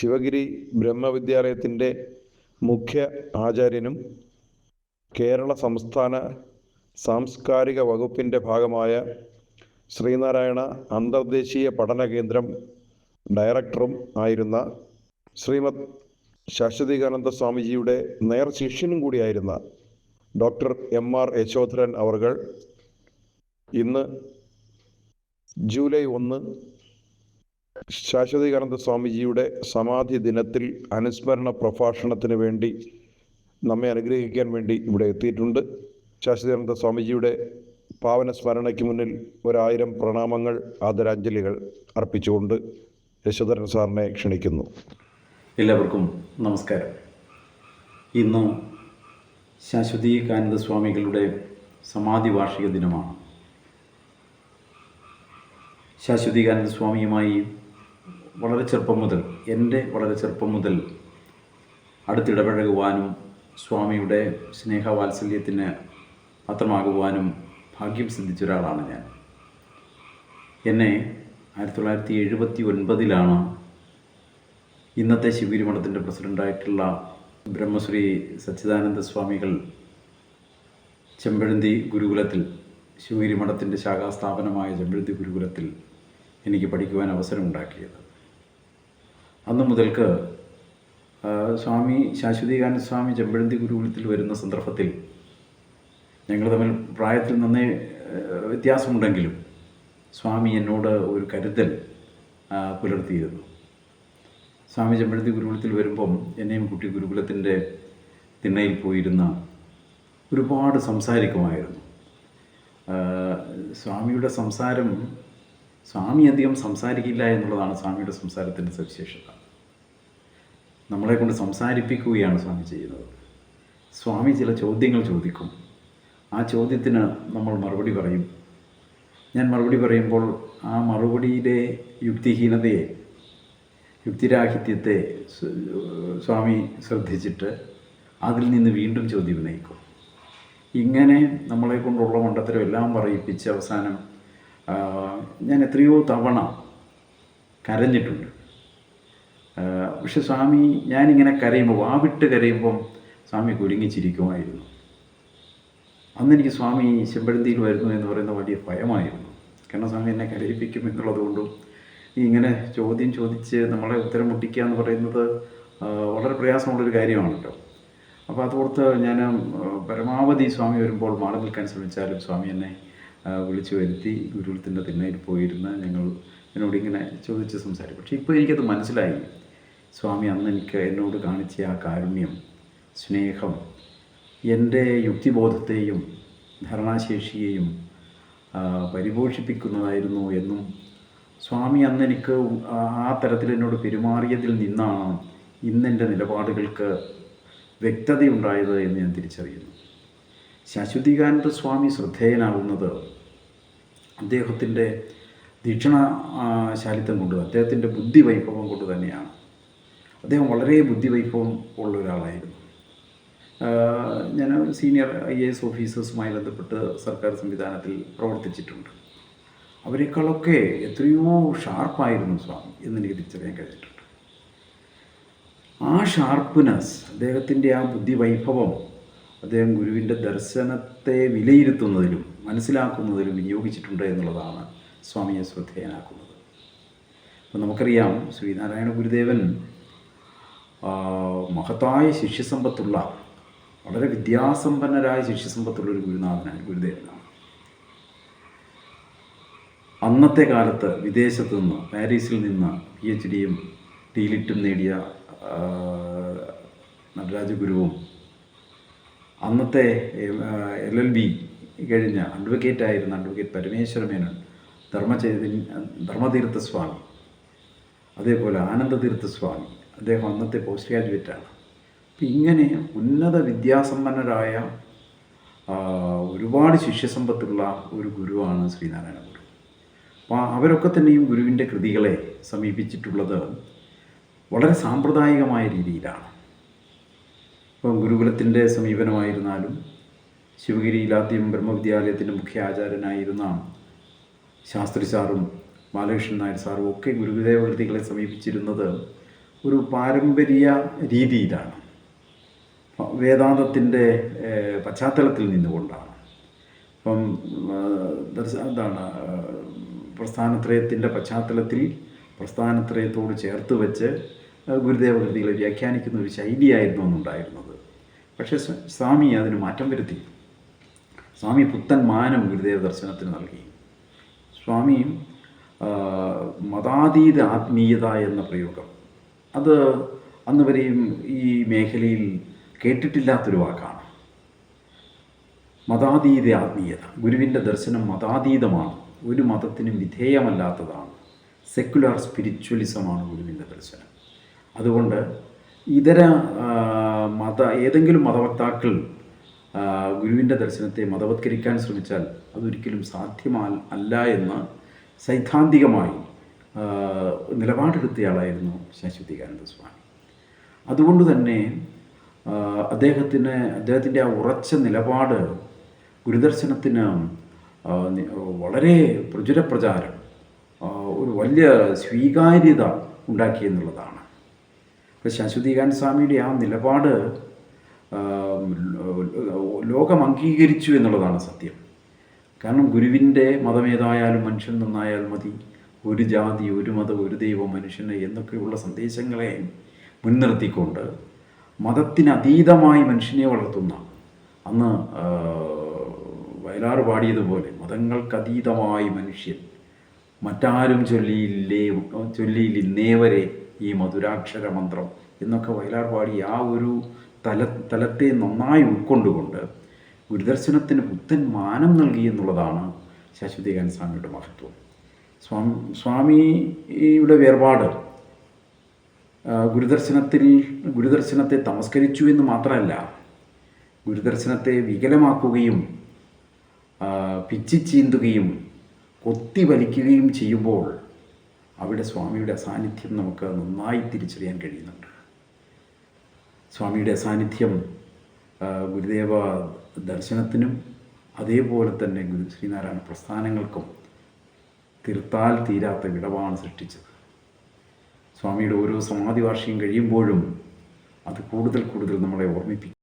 ശിവഗിരി ബ്രഹ്മവിദ്യാലയത്തിന്റെ മുഖ്യ ആചാര്യനും കേരള സംസ്ഥാന സാംസ്കാരിക വകുപ്പിന്റെ ഭാഗമായ ശ്രീനാരായണ അന്തർദേശീയ പഠന കേന്ദ്രം ഡയറക്ടറും ആയിരുന്ന ശ്രീമത് ശാശ്വതീകാനന്ദ സ്വാമിജിയുടെ നേർ ശിഷ്യനും കൂടിയായിരുന്ന ഡോക്ടർ എം ആർ യശോധരൻ അവർകൾ ഇന്ന് ജൂലൈ ഒന്ന് ശാശ്വതീകാനന്ദ സ്വാമിജിയുടെ സമാധി ദിനത്തിൽ അനുസ്മരണ പ്രഭാഷണത്തിന് വേണ്ടി നമ്മെ അനുഗ്രഹിക്കാൻ വേണ്ടി ഇവിടെ എത്തിയിട്ടുണ്ട്. ശാശ്വതീകാനന്ദ സ്വാമിജിയുടെ പാവന സ്മരണയ്ക്ക് മുന്നിൽ ഒരായിരം പ്രണാമങ്ങൾ ആദരാഞ്ജലികൾ അർപ്പിച്ചുകൊണ്ട് യശോധരൻ സാറിനെ ക്ഷണിക്കുന്നു. എല്ലാവർക്കും നമസ്കാരം. ഇന്ന് ശാശ്വതീകാനന്ദ സ്വാമികളുടെ സമാധി വാർഷിക ദിനമാണ്. ശാശ്വതീകാനന്ദ സ്വാമിയുമായി വളരെ ചെറുപ്പം മുതൽ എന്റെ വളരെ ചെറുപ്പം മുതൽ അടുത്തിടപഴകുവാനും സ്വാമിയുടെ സ്നേഹവാത്സല്യത്തിന് പാത്രമാകുവാനും ഭാഗ്യം സിദ്ധിച്ച ഒരാളാണ് ഞാൻ. എന്നെ ആയിരത്തി തൊള്ളായിരത്തി എഴുപത്തി ഒൻപതിലാണ് ഇന്നത്തെ ശിവഗിരി മഠത്തിന്റെ പ്രസിഡന്റായിട്ടുള്ള ബ്രഹ്മശ്രീ സച്ചിദാനന്ദ സ്വാമികൾ ചെമ്പഴന്തി ഗുരുകുലത്തിൽ ശിവഗിരി മഠത്തിന്റെ ശാഖാസ്ഥാപനമായ ചെമ്പഴന്തി ഗുരുകുലത്തിൽ എനിക്ക് പഠിക്കുവാൻ അവസരമുണ്ടാക്കിയത്. അന്നു മുതൽക്ക് സ്വാമി ശാശ്വതീകാനന്ദ സ്വാമി ചെമ്പഴന്തി ഗുരുകുലത്തിൽ വരുന്ന സന്ദർഭത്തിൽ ഞങ്ങൾ തമ്മിൽ പ്രായത്തിൽ നന്നേ വ്യത്യാസമുണ്ടെങ്കിലും സ്വാമി എന്നോട് ഒരു കരുതൽ പുലർത്തിയിരുന്നു. സ്വാമി ചെമ്പഴന്തി ഗുരുകുലത്തിൽ വരുമ്പം എന്നെയും കുട്ടി ഗുരുകുലത്തിന്റെ തിണ്ണയിൽ പോയിരുന്ന ഒരുപാട് സംസാരിക്കുമായിരുന്നു. സ്വാമിയുടെ സംസാരം സ്വാമി അധികം സംസാരിക്കില്ല എന്നുള്ളതാണ് സ്വാമിയുടെ സംസാരത്തിന്റെ സവിശേഷത. നമ്മളെ കൊണ്ട് സംസാരിപ്പിക്കുകയാണ് സ്വാമി ചെയ്യുന്നത്. സ്വാമി ചില ചോദ്യങ്ങൾ ചോദിക്കും. ആ ചോദ്യത്തിന് നമ്മൾ മറുപടി പറയും. ഞാൻ മറുപടി പറയുമ്പോൾ ആ മറുപടിയിലെ യുക്തിഹീനതയെ യുക്തിരാഹിത്യത്തെ സ്വാമി ശ്രദ്ധിച്ചിട്ട് അതിൽ നിന്ന് വീണ്ടും ചോദ്യം ഉന്നയിക്കും. ഇങ്ങനെ നമ്മളെ കൊണ്ടുള്ള മണ്ടത്തരം എല്ലാം പറയിപ്പിച്ച് അവസാനം ഞാൻ എത്രയോ തവണ കരഞ്ഞിട്ടുണ്ട്. പക്ഷെ സ്വാമി ഞാനിങ്ങനെ കരയുമ്പോൾ വാവിട്ട് കരയുമ്പം സ്വാമി കുരുങ്ങിച്ചിരിക്കുമായിരുന്നു. അന്ന് എനിക്ക് സ്വാമി ചെമ്പഴന്തിയിൽ വരുന്നു എന്ന് പറയുന്ന വലിയ ഭയമായിരുന്നു. കാരണം സ്വാമി എന്നെ കരയിപ്പിക്കും എന്നുള്ളതുകൊണ്ടും ഇങ്ങനെ ചോദ്യം ചോദിച്ച് നമ്മളെ ഉത്തരം മുട്ടിക്കുക എന്ന് പറയുന്നത് വളരെ പ്രയാസമുള്ളൊരു കാര്യമാണല്ലോ അപ്പോൾ അതോർത്ത് ഞാൻ പരമാവധി സ്വാമി വരുമ്പോൾ മാറി നിൽക്കാൻ ശ്രമിച്ചാലും സ്വാമി എന്നെ വിളിച്ചു വരുത്തി ഗുരുത്തിന്റെ തിണ്ണയിൽ പോയിരുന്ന് ഞങ്ങൾ എന്നോട് ഇങ്ങനെ ചോദിച്ച് സംസാരിക്കും പക്ഷേ ഇപ്പോൾ എനിക്കത് മനസ്സിലായി. സ്വാമി അന്ന് എനിക്ക് എന്നോട് കാണിച്ച ആ കാരുണ്യം സ്നേഹം എന്റെ യുക്തിബോധത്തെയും ധാരണാശേഷിയെയും പരിപോഷിപ്പിക്കുന്നതായിരുന്നു എന്നും സ്വാമി അന്ന് എനിക്ക് ആ- തരത്തിൽ എന്നോട് പെരുമാറിയതിൽ നിന്നാണ് ഇന്നെന്റെ നിലപാടുകൾക്ക് വ്യക്തതയുണ്ടായത് എന്ന് ഞാൻ തിരിച്ചറിയുന്നു. ശാശ്വതികാനന്ദ സ്വാമി ശ്രദ്ധേയനാകുന്നത് അദ്ദേഹത്തിന്റെ ദീക്ഷണ ആ, ശാലിത്വം കൊണ്ട് അദ്ദേഹത്തിന്റെ ബുദ്ധിവൈഭവം കൊണ്ട് തന്നെയാണ്. അദ്ദേഹം വളരെ ബുദ്ധിവൈഭവം ഉള്ള ഒരാളായിരുന്നു. ഞാൻ സീനിയർ ഐ എ എസ് ഓഫീസേഴ്സുമായി ബന്ധപ്പെട്ട് സർക്കാർ സംവിധാനത്തിൽ പ്രവർത്തിച്ചിട്ടുണ്ട്. അവരെക്കാളൊക്കെ എത്രയോ ഷാർപ്പായിരുന്നു സ്വാമി എന്നെനിക്ക് തിരിച്ചറിയാൻ കഴിഞ്ഞിട്ടുണ്ട്. ആ ഷാർപ്പ്നെസ് അദ്ദേഹത്തിന്റെ ആ ബുദ്ധിവൈഭവം അദ്ദേഹം ഗുരുവിന്റെ ദർശനത്തെ വിലയിരുത്തുന്നതിലും മനസ്സിലാക്കുന്നതിലും വിനിയോഗിച്ചിട്ടുണ്ട് എന്നുള്ളതാണ് സ്വാമിയെ ശ്രദ്ധേയനാക്കുന്നത്. അപ്പോൾ നമുക്കറിയാം ശ്രീനാരായണ ഗുരുദേവൻ മഹത്തായ ശിഷ്യസമ്പത്തുള്ള വളരെ വിദ്യാസമ്പന്നരായ ശിഷ്യസമ്പത്തുള്ള ഒരു ഗുരുനാഥനാണ് ഗുരുദേവനാണ്. അന്നത്തെ കാലത്ത് വിദേശത്തു നിന്ന് പാരീസിൽ നിന്ന് പി എച്ച് ഡിയും ടീലിറ്റും നേടിയ നടരാജ ഗുരുവും അന്നത്തെ എൽ എൽ ബി കഴിഞ്ഞ അഡ്വക്കേറ്റ് ആയിരുന്ന അഡ്വക്കേറ്റ് പരമേശ്വര മേനോൻ ധർമ്മചൈതന്യ ധർമ്മതീർത്ഥ സ്വാമി അതേപോലെ ആനന്ദതീർത്ഥ സ്വാമി അദ്ദേഹം അന്നത്തെ പോസ്റ്റ് ഗ്രാജുവേറ്റാണ് അപ്പം ഇങ്ങനെ ഉന്നത വിദ്യാസമ്പന്നരായ ഒരുപാട് ശിഷ്യസമ്പത്തുള്ള ഒരു ഗുരുവാണ് ശ്രീനാരായണ ഗുരു അപ്പോൾ അവരൊക്കെ തന്നെയും ഗുരുവിന്റെ കൃതികളെ സമീപിച്ചിട്ടുള്ളത് വളരെ സാമ്പ്രദായികമായ രീതിയിലാണ്. ഇപ്പം ഗുരുകുലത്തിന്റെ സമീപനമായിരുന്നാലും ശിവഗിരിയിലാദ്യം ബ്രഹ്മവിദ്യാലയത്തിന്റെ മുഖ്യ ആചാര്യനായിരുന്ന ശാസ്ത്രി സാറും ബാലകൃഷ്ണൻ നായർ സാറും ഒക്കെ ഗുരുദേവ കൃതികളെ സമീപിച്ചിരുന്നത് ഒരു പാരമ്പര്യ രീതിയിലാണ് വേദാന്തത്തിന്റെ പശ്ചാത്തലത്തിൽ നിന്നുകൊണ്ടാണ്. ദർശ- എന്താണ് പ്രസ്ഥാനത്രയത്തിന്റെ പശ്ചാത്തലത്തിൽ പ്രസ്ഥാനത്രയത്തോട് ചേർത്ത് വെച്ച് ഗുരുദേവ കൃതികളെ വ്യാഖ്യാനിക്കുന്ന ഒരു ശൈലിയായിരുന്നു അന്നുണ്ടായിരുന്നത്. പക്ഷേ സ്വാമി അതിന് മാറ്റം വരുത്തി. സ്വാമി പുത്തൻ മാനം ഗുരുദേവ ദർശനത്തിന് നൽകി. സ്വാമിയും മതാതീത ആത്മീയത എന്ന പ്രയോഗം അത് അന്ന് വരെയും ഈ മേഖലയിൽ കേട്ടിട്ടില്ലാത്തൊരു വാക്കാണ്. മതാതീത ആത്മീയത. ഗുരുവിന്റെ ദർശനം മതാതീതമാണ്. ഒരു മതത്തിനും വിധേയമല്ലാത്തതാണ്. സെക്കുലാർ സ്പിരിച്വലിസമാണ് ഗുരുവിന്റെ ദർശനം. അതുകൊണ്ട് ഇതര മത ഏതെങ്കിലും മതവക്താക്കൾ ഗുരുവിന്റെ ദർശനത്തെ മതവത്കരിക്കാൻ ശ്രമിച്ചാൽ അതൊരിക്കലും സാധ്യമാ അല്ല എന്ന് സൈദ്ധാന്തികമായി നിലപാടെടുത്തയാളായിരുന്നു ശാശ്വതികാനന്ദ സ്വാമി. അതുകൊണ്ട് തന്നെ അദ്ദേഹത്തിന് അദ്ദേഹത്തിന്റെ ആ ഉറച്ച നിലപാട് ഗുരുദർശനത്തിന് വളരെ പ്രചുരപ്രചാരം ഒരു വലിയ സ്വീകാര്യത ഉണ്ടാക്കി എന്നുള്ളതാണ്. ഇപ്പോൾ ശാശ്വതികാനന്ദ സ്വാമിയുടെ ആ നിലപാട് ലോകം അംഗീകരിച്ചു എന്നുള്ളതാണ് സത്യം. കാരണം ഗുരുവിന്റെ മതമേതായാലും മനുഷ്യൻ നന്നായാൽ മതി ഒരു ജാതി ഒരു മതം ഒരു ദൈവം മനുഷ്യന് എന്നൊക്കെയുള്ള സന്ദേശങ്ങളെ മുൻനിർത്തിക്കൊണ്ട് മതത്തിനതീതമായി മനുഷ്യനെ വളർത്തുന്ന അന്ന് വയലാറ് പാടിയതുപോലെ മതങ്ങൾക്കതീതമായി മനുഷ്യൻ മറ്റാരും ചൊല്ലിയില്ലേ ചൊല്ലിയില്ലേ വരെ ഈ മധുരാക്ഷര മന്ത്രം എന്നൊക്കെ വയലാർ പാടി ആ ഒരു തല തലത്തെ നന്നായി ഉൾക്കൊണ്ടുകൊണ്ട് ഗുരുദർശനത്തിന് പുത്തൻ മാനം നൽകി എന്നുള്ളതാണ് ശാശ്വതികാനന്ദ സ്വാമിയുടെ മഹത്വം. സ്വാമി സ്വാമിയുടെ വേർപാട് ഗുരുദർശനത്തിൽ ഗുരുദർശനത്തെ തമസ്കരിച്ചു എന്ന് മാത്രമല്ല ഗുരുദർശനത്തെ വികലമാക്കുകയും പിച്ചിച്ചീന്തുകയും കൊത്തി വലിക്കുകയും ചെയ്യുമ്പോൾ അവിടെ സ്വാമിയുടെ സാന്നിധ്യം നമുക്ക് നന്നായി തിരിച്ചറിയാൻ കഴിയുന്നുണ്ട്. സ്വാമിയുടെ സാന്നിധ്യം ഗുരുദേവ ദർശനത്തിനും അതേപോലെ തന്നെ ഗുരു ശ്രീനാരായണ പ്രസ്ഥാനങ്ങൾക്കും തീർത്താൽ തീരാത്ത വിടവാണ് സൃഷ്ടിച്ചത്. സ്വാമിയുടെ ഓരോ സമാധി വാർഷികം കഴിയുമ്പോഴും അത് കൂടുതൽ കൂടുതൽ നമ്മളെ ഓർമ്മിപ്പിക്കും.